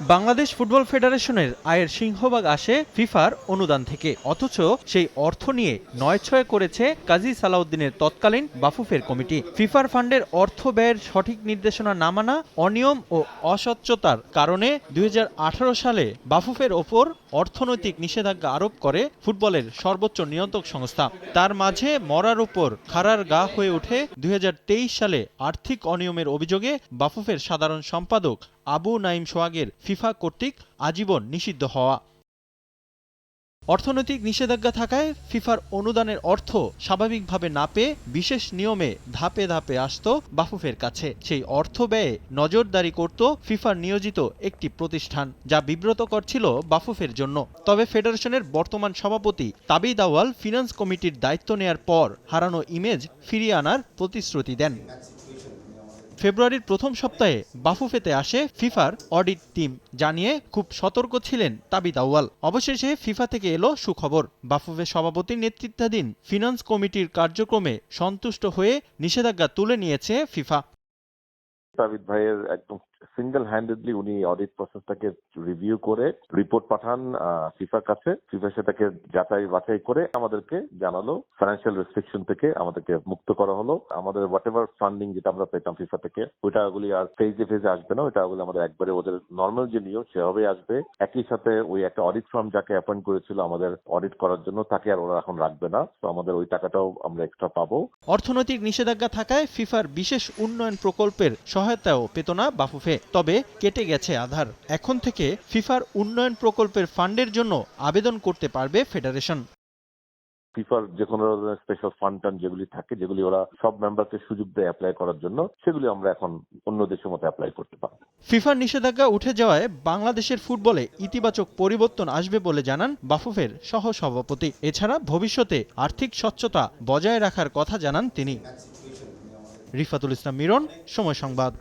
Bangladesh football ফেডারেশনের আয়ের সিংহভাগ আসে ফিফার অনুদান থেকে। অথচ সেই অর্থ নিয়ে নয় ছয় করেছে কাজী সালাউদ্দিনের তৎকালীন বাফুফের কমিটি। ফিফার ফান্ডের অর্থ ব্যয়ের সঠিক নির্দেশনা না মানা, অনিয়ম ও অস্বচ্ছতার কারণে দুই হাজার আঠারো সালে বাফুফের ওপর অর্থনৈতিক নিষেধাজ্ঞা আরোপ করে ফুটবলের সর্বোচ্চ নিয়ন্ত্রক সংস্থা। তার মাঝে মরার উপর খাড়ার গা হয়ে ওঠে দুই হাজার তেইশ সালে আর্থিক অনিয়মের অভিযোগে বাফুফের সাধারণ সম্পাদক আবু নাইম সোয়াগের ফিফা কর্তৃক আজীবন নিষিদ্ধ হওয়া। অর্থনৈতিক নিষেধাজ্ঞা থাকায় ফিফার অনুদানের অর্থ স্বাভাবিকভাবে না পেয়ে বিশেষ নিয়মে ধাপে ধাপে আসত বাফুফের কাছে। সেই অর্থ ব্যয়ে নজরদারি করত ফিফার নিয়োজিত একটি প্রতিষ্ঠান, যা বিব্রতকর ছিল বাফুফের জন্য। তবে ফেডারেশনের বর্তমান সভাপতি তাবিদ আওয়াল ফিনান্স কমিটির দায়িত্ব নেয়ার পর হারানো ইমেজ ফিরিয়ে আনার প্রতিশ্রুতি দেন। ফেব্রুয়ারির প্রথম সপ্তাহে বাফুফেতে আসে ফিফার অডিট টিম জানিয়ে খুব সতর্ক ছিলেন তাবিদ আউয়াল। অবশেষে ফিফা থেকে এলো সুখবর। বাফুফে সভাপতির নেতৃত্বাধীন ফিনান্স কমিটির কার্যক্রমে সন্তুষ্ট হয়ে নিষেধাজ্ঞা তুলে নিয়েছে ফিফা। তাবিদ ভাইয়ের একদম সিঙ্গেল হ্যান্ডেডলি উনি অডিট প্রসেসটাকে রিভিউ করে রিপোর্ট পাঠান ফিফার কাছে। ফিফা সেটাকে যাচাই বাছাই করে আমাদেরকে জানালো। ফাইন্যান্সিয়াল রেস্ট্রিকশন থেকে আমাদেরকে মুক্ত করা হলো। আমাদের হোয়াট এভার ফান্ডিং যেটা আমরা পেতাম ফিফা থেকে ওই টাকাগুলি আর ফেজে ফেজে আসবে না। ওই টাকাগুলি আমাদের একবারে ওদের নর্মাল যে নিয়ম, সেভাবেই আসবে। একই সাথে ওই একটা অডিট ফার্ম যাকে অ্যাপয়েন্ট করেছিল আমাদের অডিট করার জন্য, তাকে আর ওরা এখন রাখবে না। তো আমাদের ওই টাকাটাও আমরা এক্সট্রা পাবো। অর্থনৈতিক নিষেধাজ্ঞা থাকায় ফিফার বিশেষ উন্নয়ন প্রকল্পের সহায়তাও পেত না বাফুফে। তবে কেটে গেছে আধার। এখন থেকে ফিফার উন্নয়ন প্রকল্পের ফান্ডের জন্য আবেদন করতে পারবে ফেডারেশন। ফিফার যে কোনো ধরনের স্পেশাল ফান্ড টান্ড যেগুলি থাকে যেগুলি ওরা সব মেম্বারকে সুযোগ দেয় অ্যাপ্লাই করার জন্য সেগুলি আমরা এখন অন্য দেশের মতো অ্যাপ্লাই করতে পারব। ফিফার নিষেধাজ্ঞা উঠে যাওয়ায় বাংলাদেশের ফুটবলে ইতিবাচক পরিবর্তন আসবে বলে জানান বাফুফের সহ সভাপতি এছাড়া ভবিষ্যতে আর্থিক স্বচ্ছতা বজায় রাখার কথা জানান তিনি। রিফাতুল ইসলাম মিরন সময় সংবাদ।